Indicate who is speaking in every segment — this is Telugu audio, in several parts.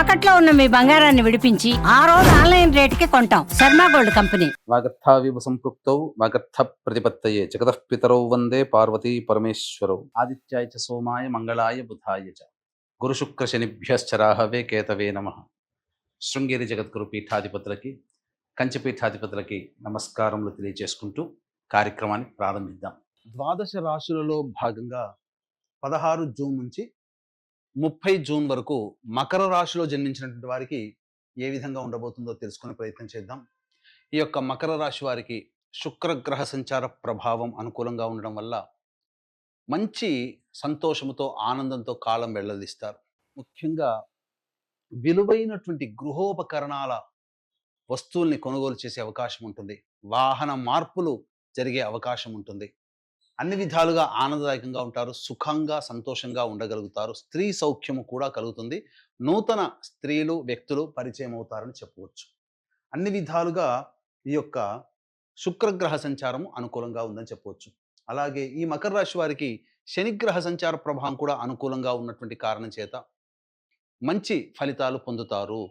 Speaker 1: తాకట్లో ఉన్న మీ బంగారాన్ని విడిపించి ఆ రోజు ఆన్లైన్ రేటుకి కొంటాం. Sharma gold company.
Speaker 2: వాగర్థావివ సంపృక్తౌ వాగర్థ ప్రతిపత్తయే జగత పితరౌ వందే పార్వతీ పరమేశ్వరౌ. ఆదిత్యాయ చ సోమాయ మంగళాయ బుధాయ చ. గురుశుక్ర శనిభ్యశ్చరాహవే కేతవే నమ. శృంగేరి జగద్గురు పీఠాధిపతులకి కంచి పీఠాధిపతులకి నమస్కారములు తెలియజేసుకుంటూ కార్యక్రమాన్ని ప్రారంభిద్దాం. ద్వాదశ రాశులలో భాగంగా పదహారు జూన్ నుంచి ముప్పై జూన్ వరకు మకర రాశిలో జన్మించినటువంటి వారికి ఏ విధంగా ఉండబోతుందో తెలుసుకునే ప్రయత్నం చేద్దాం. ఈ యొక్క మకర రాశి వారికి శుక్రగ్రహ సంచార ప్రభావం అనుకూలంగా ఉండడం వల్ల మంచి సంతోషముతో ఆనందంతో కాలం వెళ్ళదిస్తారు ముఖ్యంగా విలువైనటువంటి గృహోపకరణాల వస్తువుల్ని కొనుగోలు చేసే అవకాశం ఉంటుంది. వాహన మార్పులు జరిగే అవకాశం ఉంటుంది. అన్ని విధాలుగా ఆనందదాయకంగా ఉంటారు సుఖంగా సంతోషంగా ఉండగలుగుతారు స్త్రీ సౌఖ్యము కూడా కలుగుతుంది. నూతన స్త్రీలు వ్యక్తులు పరిచయం అవుతారని చెప్పవచ్చు. అన్ని విధాలుగా ఈ యొక్క శుక్రగ్రహ సంచారము అనుకూలంగా ఉందని చెప్పవచ్చు. అలాగే ఈ మకర రాశి వారికి శనిగ్రహ సంచార ప్రభావం కూడా అనుకూలంగా ఉన్నటువంటి కారణం చేత మంచి ఫలితాలు పొందుతారు.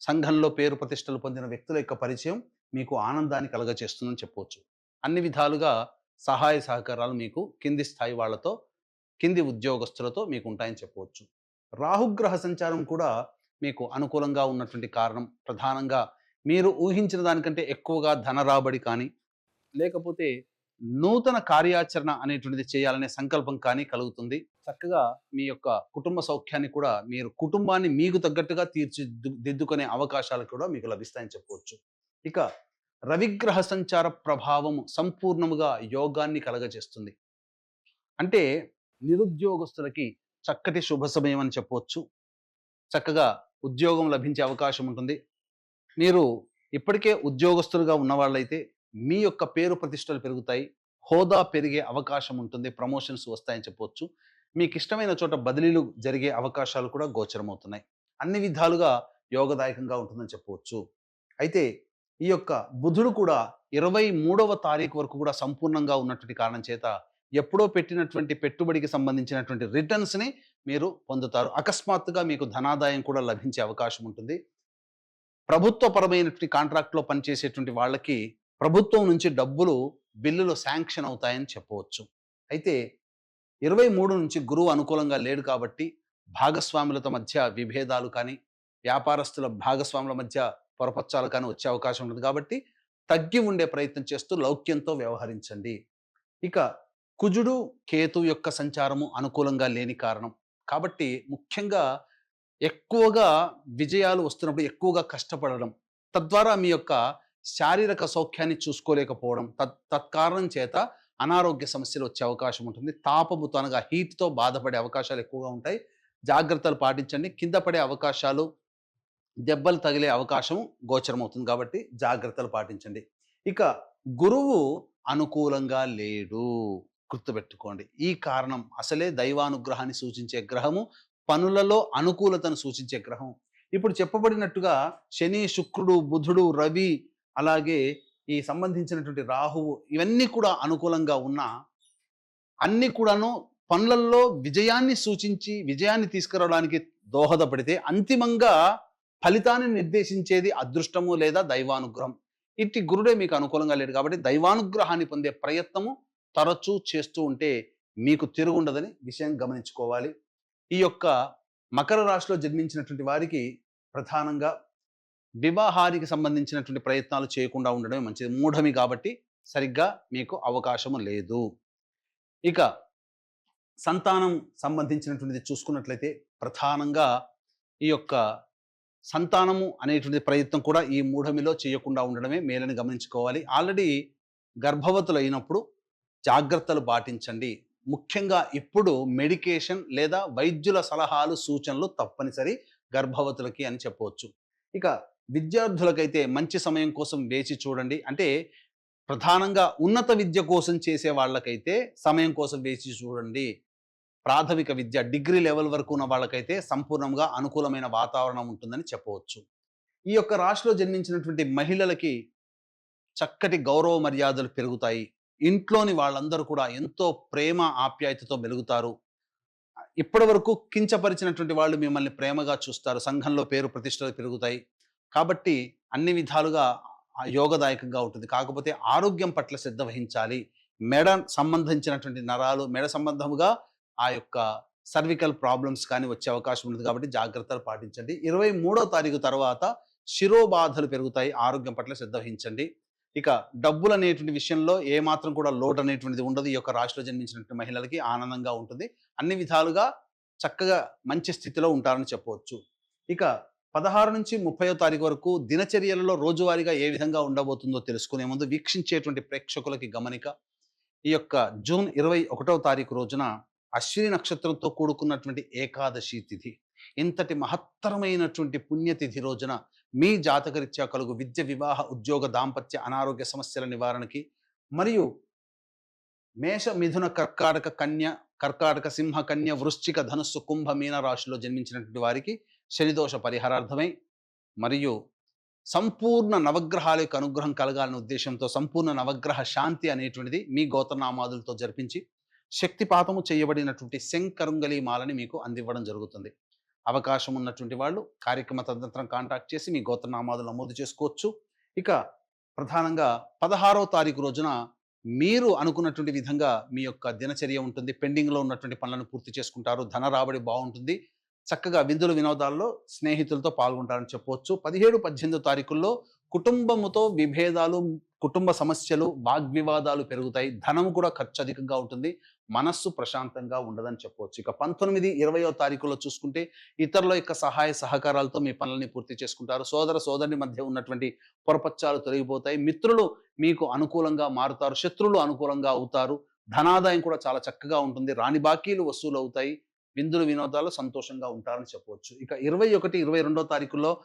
Speaker 2: సంఘంలో పేరు ప్రతిష్టలు పొందిన వ్యక్తుల యొక్క పరిచయం మీకు ఆనందాన్ని కలగచేస్తుందని చెప్పవచ్చు. అన్ని విధాలుగా సహాయ సహకారాలు మీకు కింది స్థాయి వాళ్ళతో కింది ఉద్యోగస్తులతో మీకు ఉంటాయని చెప్పవచ్చు. రాహుగ్రహ సంచారం కూడా మీకు అనుకూలంగా ఉన్నటువంటి కారణం. ప్రధానంగా మీరు ఊహించిన దానికంటే ఎక్కువగా ధన రాబడి కానీ లేకపోతే నూతన కార్యాచరణ అనేటువంటిది చేయాలనే సంకల్పం కానీ కలుగుతుంది. చక్కగా మీ యొక్క కుటుంబ సౌఖ్యాన్ని కూడా మీరు కుటుంబాన్ని మీకు తగ్గట్టుగా తీర్చిదిద్దుకునే అవకాశాలు కూడా మీకు లభిస్తాయని చెప్పవచ్చు. ఇక రవిగ్రహ సంచార ప్రభావము సంపూర్ణముగా యోగాన్ని కలగజేస్తుంది. అంటే నిరుద్యోగస్తులకి చక్కటి శుభ సమయం అని చెప్పవచ్చు. చక్కగా ఉద్యోగం లభించే అవకాశం ఉంటుంది. మీరు ఇప్పటికే ఉద్యోగస్తులుగా ఉన్నవాళ్ళైతే మీ యొక్క పేరు ప్రతిష్టలు పెరుగుతాయి. హోదా పెరిగే అవకాశం ఉంటుంది. ప్రమోషన్స్ వస్తాయని చెప్పవచ్చు. మీకు ఇష్టమైన చోట బదిలీలు జరిగే అవకాశాలు కూడా గోచరమవుతున్నాయి. అన్ని విధాలుగా యోగదాయకంగా ఉంటుందని చెప్పవచ్చు. అయితే ఈ యొక్క బుధుడు కూడా ఇరవై మూడవ తారీఖు వరకు కూడా సంపూర్ణంగా ఉన్నటువంటి కారణం చేత ఎప్పుడో పెట్టినటువంటి పెట్టుబడికి సంబంధించినటువంటి రిటర్న్స్ని మీరు పొందుతారు. అకస్మాత్తుగా మీకు ధనాదాయం కూడా లభించే అవకాశం ఉంటుంది. ప్రభుత్వపరమైనటువంటి కాంట్రాక్ట్లో పనిచేసేటువంటి వాళ్ళకి ప్రభుత్వం నుంచి డబ్బులు బిల్లులు శాంక్షన్ అవుతాయని చెప్పవచ్చు. అయితే ఇరవై మూడు నుంచి గురువు అనుకూలంగా లేడు కాబట్టి భాగస్వాములతో మధ్య విభేదాలు కానీ వ్యాపారస్తుల భాగస్వాముల మధ్య పొరపచ్చాలు కానీ వచ్చే అవకాశం ఉంటుంది. కాబట్టి తగ్గి ఉండే ప్రయత్నం చేస్తూ లౌక్యంతో వ్యవహరించండి. ఇక కుజుడు కేతు యొక్క సంచారము అనుకూలంగా లేని కారణం. కాబట్టి ముఖ్యంగా ఎక్కువగా విజయాలు వస్తున్నప్పుడు ఎక్కువగా కష్టపడడం తద్వారా మీ యొక్క శారీరక సౌఖ్యాన్ని చూసుకోలేకపోవడం తత్ తత్కారణం చేత అనారోగ్య సమస్యలు వచ్చే అవకాశం ఉంటుంది. తాపముతో అనగా హీట్తో బాధపడే అవకాశాలు ఎక్కువగా ఉంటాయి. జాగ్రత్తలు పాటించండి. కింద పడే అవకాశాలు దెబ్బలు తగిలే అవకాశం గోచరమవుతుంది కాబట్టి జాగ్రత్తలు పాటించండి. ఇక గురువు అనుకూలంగా లేడు. గుర్తుపెట్టుకోండి. ఈ కారణం అసలే దైవానుగ్రహాన్ని సూచించే గ్రహము పనులలో అనుకూలతను సూచించే గ్రహం. ఇప్పుడు చెప్పబడినట్టుగా శని శుక్రుడు బుధుడు రవి అలాగే ఈ సంబంధించినటువంటి రాహువు ఇవన్నీ కూడా అనుకూలంగా ఉన్న అన్ని కూడాను పనులలో విజయాన్ని సూచించి విజయాన్ని తీసుకురావడానికి దోహదపడితే అంతిమంగా ఫలితాన్ని నిర్దేశించేది అదృష్టము లేదా దైవానుగ్రహం. ఇట్టి గురుడే మీకు అనుకూలంగా లేడు కాబట్టి దైవానుగ్రహాన్ని పొందే ప్రయత్నము తరచూ చేస్తూ ఉంటే మీకు తిరుగుండదని విషయం గమనించుకోవాలి. ఈ యొక్క మకర రాశిలో జన్మించినటువంటి వారికి ప్రధానంగా వివాహానికి సంబంధించినటువంటి ప్రయత్నాలు చేయకుండా ఉండడమే మంచిది. మూఢమి కాబట్టి సరిగ్గా మీకు అవకాశము లేదు. ఇక సంతానం సంబంధించినటువంటిది చూసుకున్నట్లయితే ప్రధానంగా ఈ యొక్క సంతానము అనేటువంటి ప్రయత్నం కూడా ఈ మూఢమిలో చేయకుండా ఉండడమే మేలని గమనించుకోవాలి. ఆల్రెడీ గర్భవతులు అయినప్పుడు జాగ్రత్తలు పాటించండి. ముఖ్యంగా ఇప్పుడు మెడికేషన్ లేదా వైద్యుల సలహాలు సూచనలు తప్పనిసరి గర్భవతులకి అని చెప్పవచ్చు. ఇక విద్యార్థులకైతే మంచి సమయం కోసం వేచి చూడండి. అంటే ప్రధానంగా ఉన్నత విద్య కోసం చేసే వాళ్ళకైతే సమయం కోసం వేచి చూడండి. ప్రాథమిక విద్య డిగ్రీ లెవెల్ వరకు ఉన్న వాళ్ళకైతే సంపూర్ణంగా అనుకూలమైన వాతావరణం ఉంటుందని చెప్పవచ్చు. ఈ యొక్క రాశిలో జన్మించినటువంటి మహిళలకి చక్కటి గౌరవ మర్యాదలు పెరుగుతాయి. ఇంట్లోని వాళ్ళందరూ కూడా ఎంతో ప్రేమ ఆప్యాయతతో మెలుగుతారు. ఇప్పటి వరకు కించపరిచినటువంటి వాళ్ళు మిమ్మల్ని ప్రేమగా చూస్తారు. సంఘంలో పేరు ప్రతిష్టలు పెరుగుతాయి. కాబట్టి అన్ని విధాలుగా యోగదాయకంగా ఉంటుంది. కాకపోతే ఆరోగ్యం పట్ల శ్రద్ధ వహించాలి. మెడ సంబంధించినటువంటి నరాలు మెడ సంబంధముగా ఆ యొక్క సర్వికల్ ప్రాబ్లమ్స్ కానీ వచ్చే అవకాశం ఉంది కాబట్టి జాగ్రత్తలు పాటించండి. ఇరవై మూడో తారీఖు తర్వాత శిరోబాధలు పెరుగుతాయి. ఆరోగ్యం పట్ల శ్రద్ధ వహించండి. ఇక డబ్బులు అనేటువంటి విషయంలో ఏ మాత్రం కూడా లోటు అనేటువంటిది ఉండదు. ఈ యొక్క రాశిలో జన్మించినటువంటి మహిళలకి ఆనందంగా ఉంటుంది. అన్ని విధాలుగా చక్కగా మంచి స్థితిలో ఉంటారని చెప్పవచ్చు. ఇక పదహారు నుంచి ముప్పయో తారీఖు వరకు దినచర్యలలో రోజువారీగా ఏ విధంగా ఉండబోతుందో తెలుసుకునే ముందు వీక్షించేటువంటి ప్రేక్షకులకి గమనిక. ఈ యొక్క జూన్ ఇరవై ఒకటవ తారీఖు రోజున అశ్విని నక్షత్రంతో కూడుకున్నటువంటి ఏకాదశి తిథి. ఇంతటి మహత్తరమైనటువంటి పుణ్యతిథి రోజున మీ జాతకరీత్యా కలుగు విద్య వివాహ ఉద్యోగ దాంపత్య అనారోగ్య సమస్యల నివారణకి మరియు మేష మిథున కర్కాటక కన్య కర్కాటక సింహ కన్య వృశ్చిక ధనుస్సు కుంభ మీన రాశిలో జన్మించినటువంటి వారికి శనిదోష పరిహారార్థమై మరియు సంపూర్ణ నవగ్రహాల యొక్క అనుగ్రహం కలగాలనే ఉద్దేశంతో సంపూర్ణ నవగ్రహ శాంతి అనేటువంటిది మీ గోత్రనామాదులతో జరిపించి శక్తిపాతము చేయబడినటువంటి శంకరుంగలి మాలని మీకు అందివ్వడం జరుగుతుంది. అవకాశం ఉన్నటువంటి వాళ్ళు కార్యక్రమ తదనంతరం కాంటాక్ట్ చేసి మీ గోత్రనామాదులు నమోదు చేసుకోవచ్చు. ఇక ప్రధానంగా పదహారవ తారీఖు రోజున మీరు అనుకున్నటువంటి విధంగా మీ యొక్క దినచర్య ఉంటుంది. పెండింగ్లో ఉన్నటువంటి పనులను పూర్తి చేసుకుంటారు. ధన రాబడి బాగుంటుంది. చక్కగా విందులు వినోదాల్లో స్నేహితులతో పాల్గొంటారని చెప్పవచ్చు. పదిహేడు పద్దెనిమిదో తారీఖుల్లో కుటుంబముతో విభేదాలు కుటుంబ సమస్యలు వాగ్వివాదాలు పెరుగుతాయి. ధనం కూడా ఖర్చు అధికంగా ఉంటుంది. మనస్సు ప్రశాంతంగా ఉండదని చెప్పవచ్చు. ఇక పంతొమ్మిది ఇరవయో తారీఖులో చూసుకుంటే ఇతరుల యొక్క సహాయ సహకారాలతో మీ పనులని పూర్తి చేసుకుంటారు. సోదర సోదరుని మధ్య ఉన్నటువంటి పొరపచ్చాలు తొలగిపోతాయి. మిత్రులు మీకు అనుకూలంగా మారుతారు. శత్రువులు అనుకూలంగా అవుతారు. ధనాదాయం కూడా చాలా చక్కగా ఉంటుంది. రాని బాకీలు వసూలు అవుతాయి విందులు వినోదాలు సంతోషంగా ఉంటారని చెప్పవచ్చు. ఇక ఇరవై ఒకటి ఇరవై రెండో తారీఖుల్లో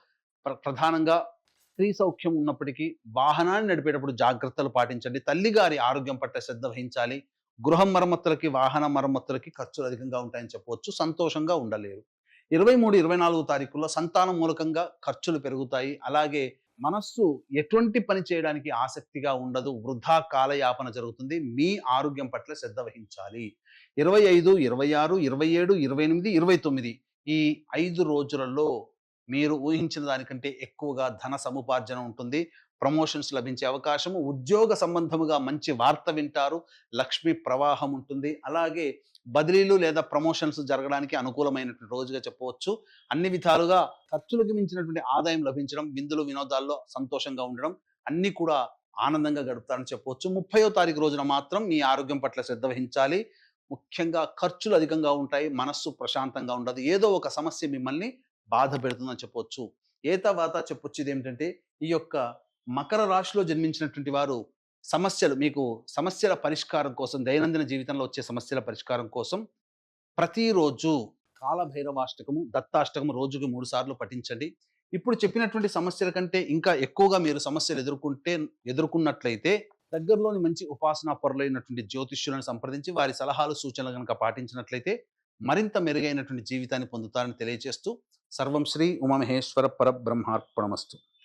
Speaker 2: ప్ర- ప్రధానంగా స్త్రీ సౌఖ్యం ఉన్నప్పటికీ వాహనాన్ని నడిపేటప్పుడు జాగ్రత్తలు పాటించండి. తల్లిగారి ఆరోగ్యం పట్ల శ్రద్ధ వహించాలి. గృహ మరమ్మతులకి వాహన మరమ్మతులకి ఖర్చులు అధికంగా ఉంటాయని చెప్పవచ్చు. సంతోషంగా ఉండలేరు. ఇరవై మూడు ఇరవై నాలుగు తారీఖుల్లో సంతానం మూలకంగా ఖర్చులు పెరుగుతాయి. అలాగే మనస్సు ఎటువంటి పని చేయడానికి ఆసక్తిగా ఉండదు. వృధా కాలయాపన జరుగుతుంది. మీ ఆరోగ్యం పట్ల శ్రద్ధ వహించాలి. ఇరవై ఐదు ఇరవై ఆరు ఇరవై ఏడు ఇరవై ఎనిమిది ఇరవై తొమ్మిది ఈ ఐదు రోజులలో మీరు ఊహించిన దానికంటే ఎక్కువగా ధన సముపార్జన ఉంటుంది. ప్రమోషన్స్ లభించే అవకాశము. ఉద్యోగ సంబంధముగా మంచి వార్త వింటారు. లక్ష్మి ప్రవాహం ఉంటుంది. అలాగే బదిలీలు లేదా ప్రమోషన్స్ జరగడానికి అనుకూలమైనటువంటి రోజుగా చెప్పవచ్చు. అన్ని విధాలుగా ఖర్చులకు మించినటువంటి ఆదాయం లభించడం విందులు వినోదాల్లో సంతోషంగా ఉండడం అన్ని కూడా ఆనందంగా గడుపుతారని చెప్పవచ్చు. ముప్పయో తారీఖు రోజున మాత్రం మీ ఆరోగ్యం పట్ల శ్రద్ధ వహించాలి. ముఖ్యంగా ఖర్చులు అధికంగా ఉంటాయి. మనస్సు ప్రశాంతంగా ఉండదు. ఏదో ఒక సమస్య మిమ్మల్ని బాధ పెడుతుందని చెప్పవచ్చు. ఏ తర్వాత చెప్పొచ్చేది ఏమిటంటే ఈ యొక్క మకర రాశిలో జన్మించినటువంటి వారు సమస్యలు మీకు సమస్యల పరిష్కారం కోసం దైనందిన జీవితంలో వచ్చే సమస్యల పరిష్కారం కోసం ప్రతిరోజు కాలభైరవాష్టకము దత్తాష్టకము రోజుకు మూడు సార్లు పఠించండి. ఇప్పుడు చెప్పినటువంటి సమస్యల కంటే ఇంకా ఎక్కువగా మీరు సమస్యలు ఎదుర్కొంటే ఎదుర్కొన్నట్లయితే దగ్గరలోని మంచి ఉపాసనా పరులైనటువంటి జ్యోతిష్యులను సంప్రదించి వారి సలహాలు సూచనలు కనుక పాటించినట్లయితే మరింత మెరుగైనటువంటి జీవితాన్ని పొందుతారని తెలియజేస్తూ సర్వం శ్రీ ఉమామహేశ్వర పరబ్రహ్మార్పణమస్తు.